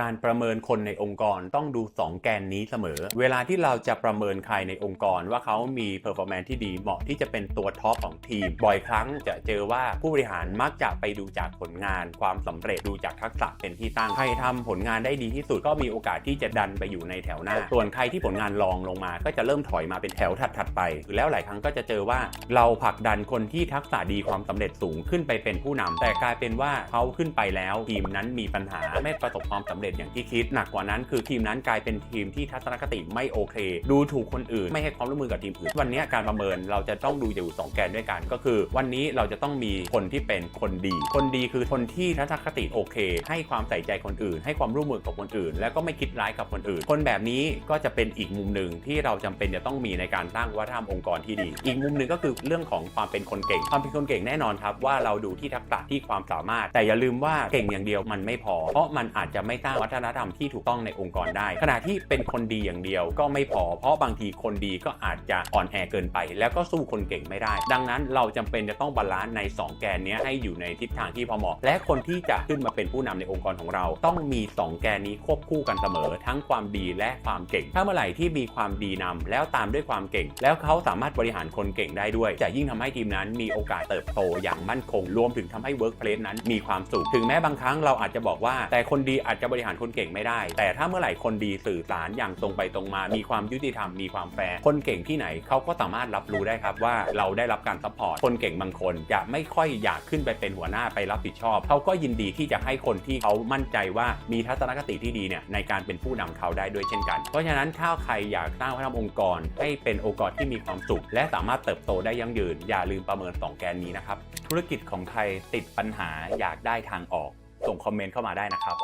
การประเมินคนในองค์กรต้องดู 2 แกนนี้เสมอ เวลาที่เราจะประเมินใครในองค์กรว่าเขามีเพอร์ฟอร์แมนที่ดีเหมาะที่จะเป็นตัวท็อปของทีม บ่อยครั้งจะเจอว่าผู้บริหารมักจะไปดูจากผลงาน ความสำเร็จดูจากทักษะเป็นที่ตั้ง ใครทำผลงานได้ดีที่สุดก็มีโอกาสที่จะดันไปอยู่ในแถวหน้า ส่วนใครที่ผลงานรองลงมา ก็จะเริ่มถอยมาเป็นแถวถัดๆไป แล้วหลายครั้งก็จะเจอว่า เราผลักดันคนที่ทักษะดีความสำเร็จสูงขึ้นไปเป็นผู้นำแต่กลายเป็นว่าเขาขึ้นไปแล้วทีมนั้นมีปัญหาไม่ประสบความสำเร็จอย่างที่คิดหนักกว่านั้นคือทีมนั้นกลายเป็นทีมที่ทัศนคติไม่โอเค ดูถูกคนอื่น ไม่ให้ความร่วมมือกับทีมอื่น วันนี้การประเมินเราจะต้องดูอยู่สองแกนด้วยกัน ก็คือ วันนี้เราจะต้องมีคนที่เป็นคนดี คนดีคือคนที่ทัศนคติโอเค ให้ความใส่ใจคนอื่น ให้ความร่วมมือกับคนอื่น แล้วก็ไม่คิดร้ายกับคนอื่น คนแบบนี้ก็จะเป็นอีกมุมหนึ่งที่เราจำเป็นจะต้องมีในการสร้างวัฒนธรรมองค์กรที่ดี อีกมุมหนึ่งก็คือเรื่องของความเป็นคนเก่ง ความเป็นคนเก่งแน่นอนครับว่าเราดูที่ทักษะที่ความสามารถ แต่อย่าลืมว่าเก่งอย่างเดียวมันไม่พอ เพราะมันอาจจะไม่สร้างวัฒนธรรมที่ถูกต้องในองค์กรได้ ขณะที่เป็นคนดีอย่างเดียวก็ไม่พอ เพราะบางทีคนดีก็อาจจะอ่อนแอเกินไป แล้วก็สู้คนเก่งไม่ได้ ดังนั้นเราจำเป็นจะต้องบาลานซ์ใน 2 แกนนี้ให้อยู่ในทิศทางที่พอเหมาะ และคนที่จะขึ้นมาเป็นผู้นำในองค์กรของเรา ต้องมี 2 แกนนี้ควบคู่กันเสมอ ทั้งความดีและความเก่ง ถ้าเมื่อไหร่ที่มีความดีนำแล้วตามด้วยความเก่ง แล้วเขาสามารถบริหารคนเก่งได้ด้วย จะยิ่งทำให้ทีมนั้นมีโอกาสเติบโตอย่างมั่นคง รวมถึงทำให้เวิร์กเพลสนั้นมีความสุข ถึงแม้บางครั้งเราอาจจะบอกว่า แต่คนดีอาจจะบริหารคนเก่งไม่ได้ แต่ถ้าเมื่อไหร่คนดีสื่อสารอย่างตรงไปตรงมา มีความยุติธรรม มีความแฟร์ คนเก่งที่ไหนเขาก็สามารถรับรู้ได้ครับว่าเราได้รับการซัพพอร์ต คนเก่งบางคนจะไม่ค่อยอยากขึ้นไปเป็นหัวหน้าไปรับผิดชอบ เขาก็ยินดีที่จะให้คนที่เขามั่นใจว่ามีทัศนคติที่ดีเนี่ยในการเป็นผู้นำเขาได้ด้วยเช่นกัน เพราะฉะนั้นถ้าใครอยากสร้างวัฒนองค์กร ให้เป็นองค์กรที่มีความสุข และสามารถเติบโตได้ยั่งยืน อย่าลืมประเมิน2แกนนี้นะครับ ธุรกิจของใครติดปัญหาอยากได้ทางออก ส่งคอมเมนต์เข้ามาได้นะครับ